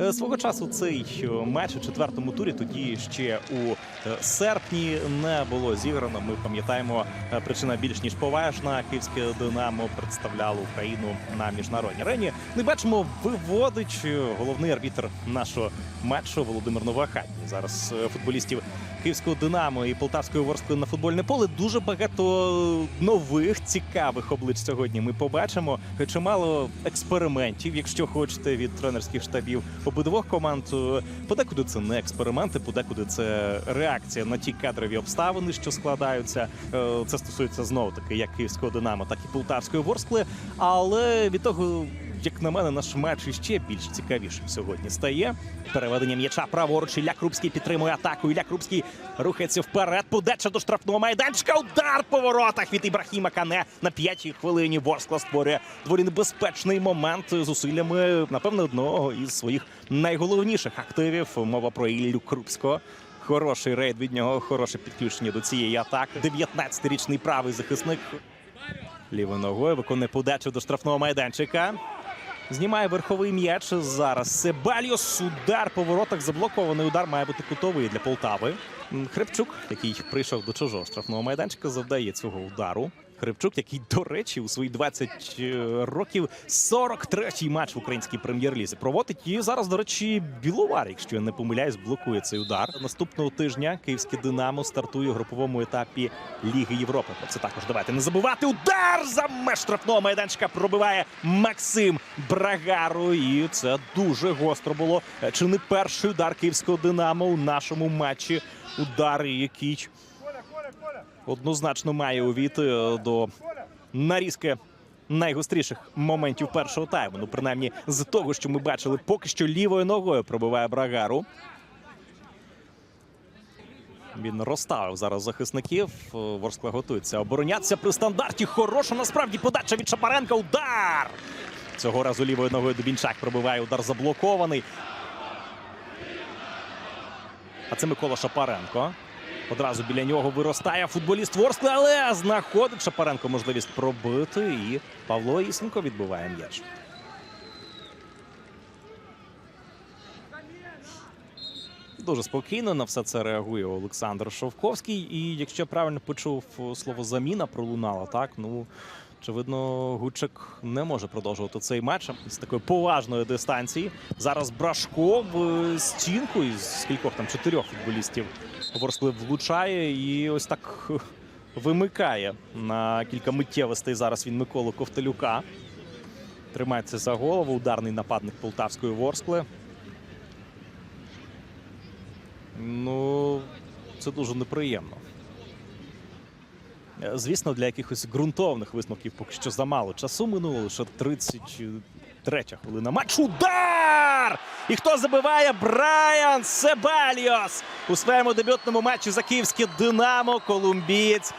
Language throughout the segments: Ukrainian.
Е, Свого часу цей е, матч у четвертому турі, тоді ще у е, серпні не було зіграно. Ми пам'ятаємо, причина більш ніж поважна. Київське Динамо представляло Україну на міжнародній арені. Не бачимо, виводить головний арбітр нашого матчу Володимир Новохатній. Зараз е, футболістів Київського Динамо і Полтавської Ворскли на футбольне поле. Дуже багато нових цікавих облич сьогодні. Ми побачимо чимало експериментів, якщо хочете, від тренерських штабів обидвох команд. Е, Подекуди це не експерименти, подекуди це реакція на ті кадрові обставини, що складаються. Е, Це стосується знову таки як Київського Динамо, так і Полтавської Ворскли. Але від того. Як на мене, наш матч іще більш цікавішим сьогодні стає. Переведення м'яча праворуч Ілля Крупський підтримує атаку. Ілля Крупський рухається вперед. Подача до штрафного майданчика. Удар по воротах від Ібрахіма Кане на п'ятій хвилині. Ворскла створює доволі небезпечний момент з зусиллями, напевно, одного із своїх найголовніших активів. Мова про Іллю Крупського. Хороший рейд від нього, хороше підключення до цієї атаки. 19-річний правий захисник лівою ногою виконує подачу до штрафного майданчика. Знімає верховий м'яч зараз. Себальйос. Удар по воротах. Заблокований удар має бути кутовий для Полтави. Хребчук, який прийшов до чужого штрафного майданчика, завдає цього удару. Хрипчук, який, до речі, у свої 20 е, років 43-й матч в українській прем'єр-лізі проводить. І зараз, до речі, Біловар, якщо я не помиляюсь, блокує цей удар. Наступного тижня київське Динамо стартує у груповому етапі Ліги Європи. Про це також давайте не забувати. Удар за меж штрафного майданчика пробиває Максим Брагару. І це дуже гостро було. Е, Чи не перший удар київського Динамо у нашому матчі? Удар, який однозначно має увійти е, до нарізки найгостріших моментів першого тайму. Ну, принаймні, з того, що ми бачили, поки що лівою ногою пробиває Брагару. Він розставив зараз захисників. Е, Ворскла готується оборонятися при стандарті. Хороша насправді подача від Шапаренка. Удар! Цього разу лівою ногою Дубінчак пробиває удар заблокований. А це Микола Шапаренко. Одразу біля нього виростає футболіст Ворскли, але знаходить Шапаренко можливість пробити. І Павло Ісенко відбиває м'яч. Дуже спокійно на все це реагує Олександр Шовковський. І якщо я правильно почув слово заміна пролунало, так ну очевидно, Гучик не може продовжувати цей матч з такої поважної дистанції. Зараз Брашко в стінку із кількох там чотирьох футболістів Ворскли влучає і ось так вимикає на кілька миттєвостей. Зараз він Миколу Ковталюка. Тримається за голову. Ударний нападник полтавської Ворскли. Ну, це дуже неприємно. Звісно, для якихось ґрунтовних висновків поки що замало часу минуло. Лише 33 хвилина. Матч удар! І хто забиває? Брайан Себальйос у своєму дебютному матчі за київське Динамо. Колумбієць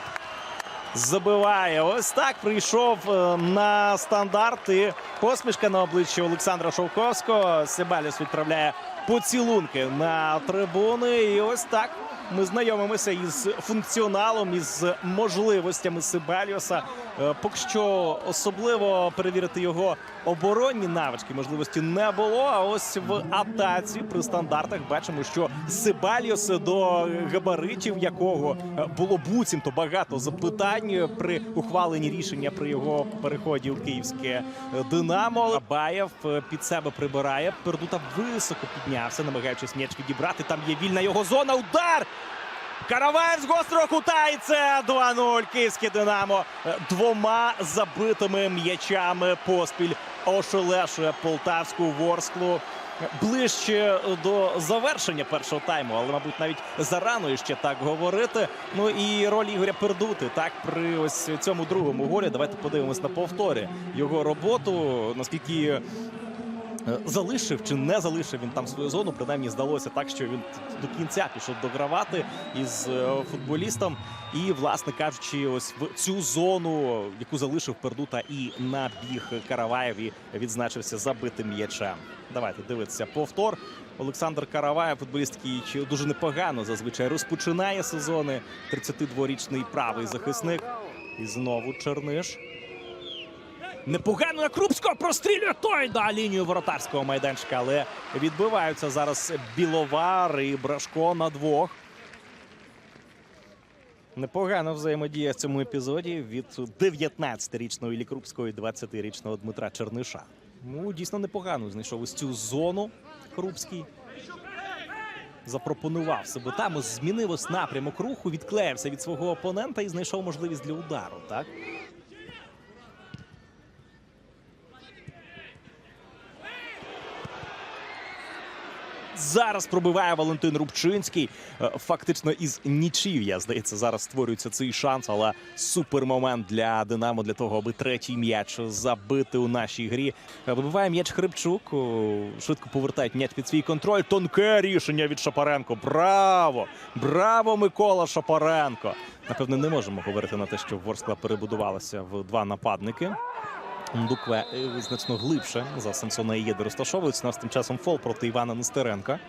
забиває. Ось так прийшов е, на стандарт. І посмішка на обличчі Олександра Шовковського. Себаліс відправляє поцілунки на трибуни. І ось так ми знайомимося із функціоналом, із можливостями Себаліоса. Е, Поки що особливо перевірити його оборонні навички можливості не було. А ось в атаці при стандартах бачимо, що Себаліос до габаритів якого е, було буцімто багато запитань при ухваленні рішення при його переході у київське е, Динамо. Баєв під себе прибирає. Пердута високо піднявся, намагаючись м'яч відібрати. Там є вільна його зона. Удар! Караваєв з гострого кута і це 2-0. Київське Динамо е, двома забитими м'ячами поспіль ошелешує полтавську ворсклу. Ближче до завершення першого тайму, але, мабуть, навіть зарано ще так говорити. Ну і роль Ігоря Пердути так при ось цьому другому голі. Давайте подивимось на повторі його роботу. Наскільки е, залишив чи не залишив він там свою зону. Принаймні здалося так, що він до кінця пішов догравати із е, футболістом. І, власне кажучи, ось в цю зону, яку залишив Пердута і набіг Караваєв і відзначився забитим м'ячем. Давайте дивитися повтор. Олександр Караваєв, футболіст, який дуже непогано зазвичай розпочинає сезони. 32-річний правий захисник. І знову Черниш. Непогано на Крупського прострілює той на лінію воротарського майданчика, але відбиваються зараз Біловар і Брашко на двох. Непогано взаємодія в цьому епізоді від 19-річного Іллі Крупського і 20-річного Дмитра Черниша. Ну, дійсно непогано знайшов ось цю зону Крупський. Запропонував себе там, змінив ось напрямок руху, відклеївся від свого опонента і знайшов можливість для удару. Так? Зараз пробиває Валентин Рубчинський. Е, Фактично із нічів, я здається, зараз створюється цей шанс, але супермомент для Динамо для того, аби третій м'яч забити у нашій грі. Е, Вибиває м'яч Хрипчук. Швидко повертають м'яч під свій контроль. Тонке рішення від Шапаренко. Браво! Браво, Микола Шапаренко! Напевне, не можемо говорити на те, що Ворскла перебудувалася в два нападники. Мдукве е, значно глибше за Самсона і Єди розташовується. У нас тим часом фол проти Івана Нестеренка.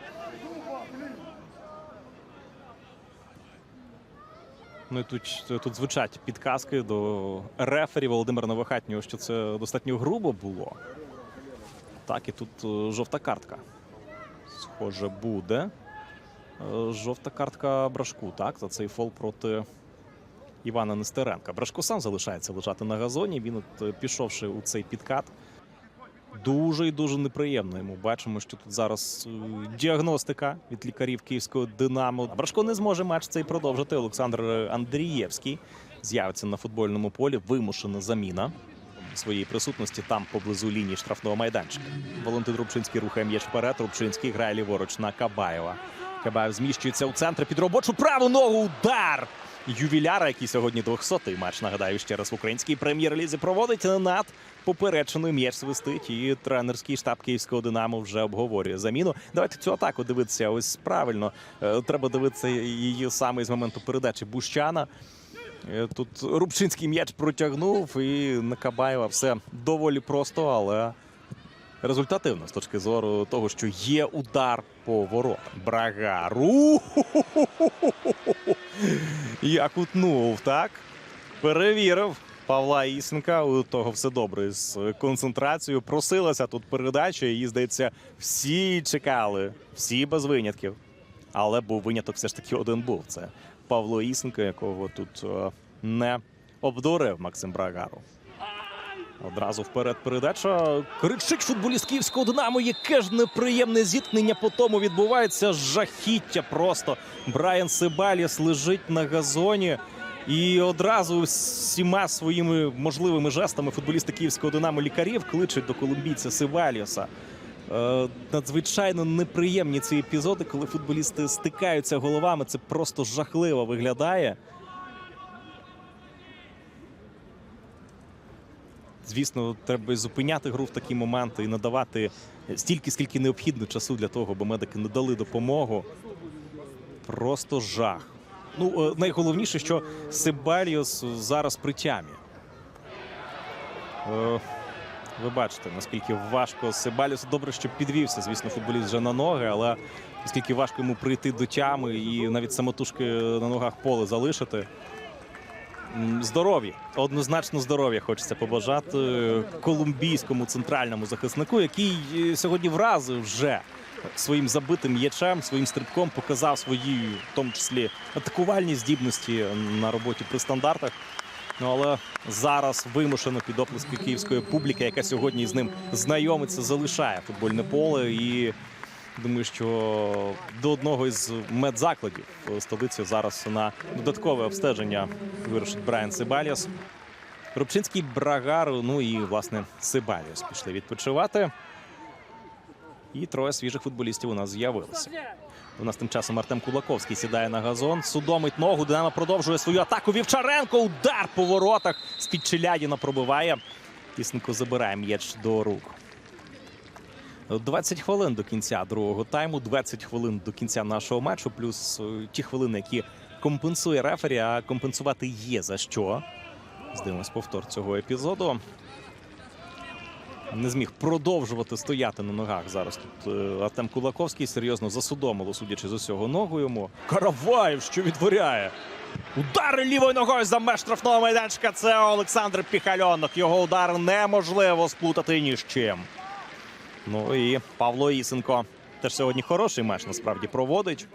Ну і тут, тут звучать підказки до рефері Володимира Новохатнього, що це достатньо грубо було. Так, і тут е, жовта картка. Схоже, буде. Е, Жовта картка Брашку, так, за цей фол проти Івана Нестеренка. Брашко сам залишається лежати на газоні. Він, от, е, пішовши у цей підкат, дуже і дуже неприємно йому. Бачимо, що тут зараз е, діагностика від лікарів київського Динамо. Брашко не зможе матч цей продовжити. Олександр Андрієвський з'явиться на футбольному полі. Вимушена заміна своєї присутності там поблизу лінії штрафного майданчика. Валентин Рубчинський рухає м'яч вперед. Рубчинський грає ліворуч на Кабаєва. Кабаєв зміщується у центр під робочу праву ногу. Удар! Ювіляра, який сьогодні 200-й матч, нагадаю, ще раз в українській прем'єр-лізі проводить над попереченою м'яч свистить. І тренерський штаб київського Динамо вже обговорює заміну. Давайте цю атаку дивитися. Ось правильно. Е, Треба дивитися її саме з моменту передачі Бущана. Е, Тут Рубчинський м'яч протягнув і на Кабаєва все доволі просто, але результативно з точки зору того, що є удар по воротам. Брагар. Як утнув, так? Перевірив Павла Ісенка. У того все добре з концентрацією. Просилася тут передача. Її, здається, всі чекали, всі без винятків. Але був виняток все ж таки один був. Це Павло Ісенко, якого тут е, не обдурив Максим Брагару. Одразу вперед передача. Кричить футболіст київського Динамо. Яке ж неприємне зіткнення по тому відбувається. Жахіття просто. Брайан Себаліс лежить на газоні. І одразу всіма своїми можливими жестами футболісти київського Динамо лікарів кличуть до колумбійця Себаліоса. Е, надзвичайно неприємні ці епізоди, коли футболісти стикаються головами. Це просто жахливо виглядає. Звісно, треба зупиняти гру в такі моменти і надавати стільки, скільки необхідно часу для того, аби медики не дали допомогу. Просто жах. Ну, е, найголовніше, що Себаліос зараз при тямі. Е, Ви бачите, наскільки важко Себаліос. Добре, що підвівся, звісно, футболіст вже на ноги, але наскільки важко йому прийти до тями і навіть самотужки на ногах поле залишити. Здоров'я, однозначно здоров'я хочеться побажати колумбійському центральному захиснику, який е, сьогодні вразив вже своїм забитим м'ячем, своїм стрибком показав свої, в тому числі, атакувальні здібності на роботі при стандартах. Ну але зараз вимушено під оплески київської публіки, яка сьогодні з ним знайомиться, залишає футбольне поле. І думаю, що до одного із медзакладів столиці зараз на додаткове обстеження вирушить Брайан Сибаліс. Рубчинський Брагар, ну і власне Сибаліс пішли відпочивати. І троє свіжих футболістів у нас з'явилися. У нас тим часом Артем Кулаковський сідає на газон. Судомить ногу. Динамо продовжує свою атаку. Вівчаренко. Удар по воротах. З-під Челядіна пробиває. Тісненко забирає м'яч до рук. 20 хвилин до кінця другого тайму, 20 хвилин до кінця нашого матчу, плюс е, ті хвилини, які компенсує рефері, а компенсувати є за що. Здивимось повтор цього епізоду. Не зміг продовжувати стояти на ногах зараз тут е, Артем Кулаковський серйозно засудомило, судячи з усього ногу йому. Караваєв, що відтворяє. Удар лівою ногою за меж штрафного майданчика. Це Олександр Піхальонок. Його удар неможливо сплутати ні з чим. Ну і Павло Ісенко теж сьогодні хороший матч насправді проводить.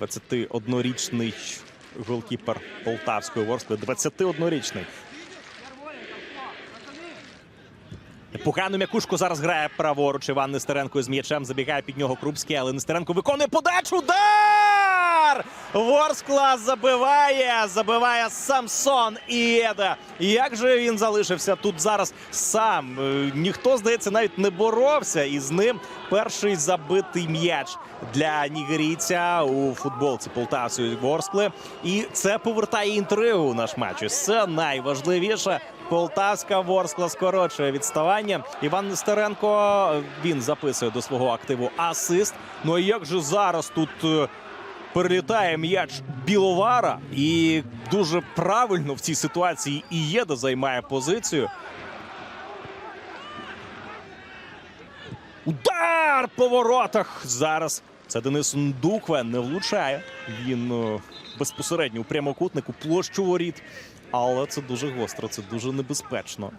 21-річний голкіпер Полтавської Ворскли. 21-річний. Погану м'якушку зараз грає праворуч. Іван Нестеренко з м'ячем забігає під нього Крупський, але Нестеренко виконує подачу. Удар! Ворскла забиває, забиває Самсон Ієда. Як же він залишився тут зараз сам? Е, Ніхто, здається, навіть не боровся із ним. Перший забитий м'яч для нігерійця у футболці Полтавської Ворскли. І це повертає інтригу наш матч. Це найважливіше. Полтавська Ворскла скорочує відставання. Іван Нестеренко е, він записує до свого активу асист. Ну а як же зараз тут е, перелітає м'яч Біловара, і дуже правильно в цій ситуації Ієда займає позицію. Удар по воротах зараз. Це Денис Ндукве не влучає. Він е, безпосередньо у прямокутнику площу воріт. Але це дуже гостро, це дуже небезпечно.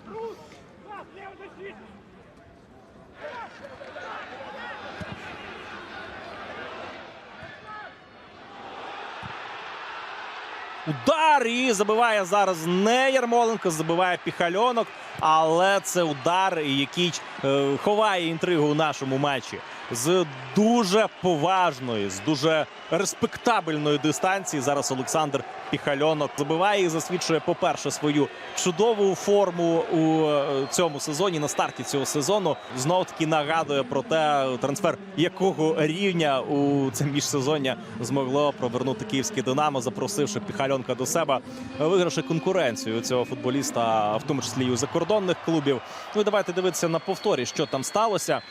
Удар і забиває зараз не Ярмоленко, забиває Піхальонок. Але це удар, який е, ховає інтригу у нашому матчі з дуже поважної, з дуже респектабельної дистанції. Зараз Олександр Піхальонок забиває і засвідчує, по-перше, свою чудову форму у е, цьому сезоні. На старті цього сезону знов таки нагадує про те, трансфер якого рівня у це міжсезоння змогло провернути київське Динамо, запросивши Піхальонка до себе, вигравши конкуренцію цього футболіста, в тому числі і у закордонних клубів. Ну і давайте дивитися на повторі, що там сталося.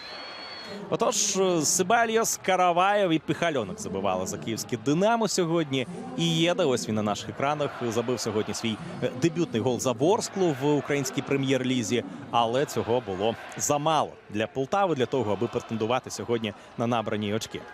Отож, Сибальйос, Караваєв і Пихальонок забивали за київське Динамо сьогодні. І Єда, ось він на наших екранах забив сьогодні свій е, дебютний гол за Ворсклу в українській прем'єр-лізі. Але цього було замало для Полтави для того, аби претендувати сьогодні на набрані очки.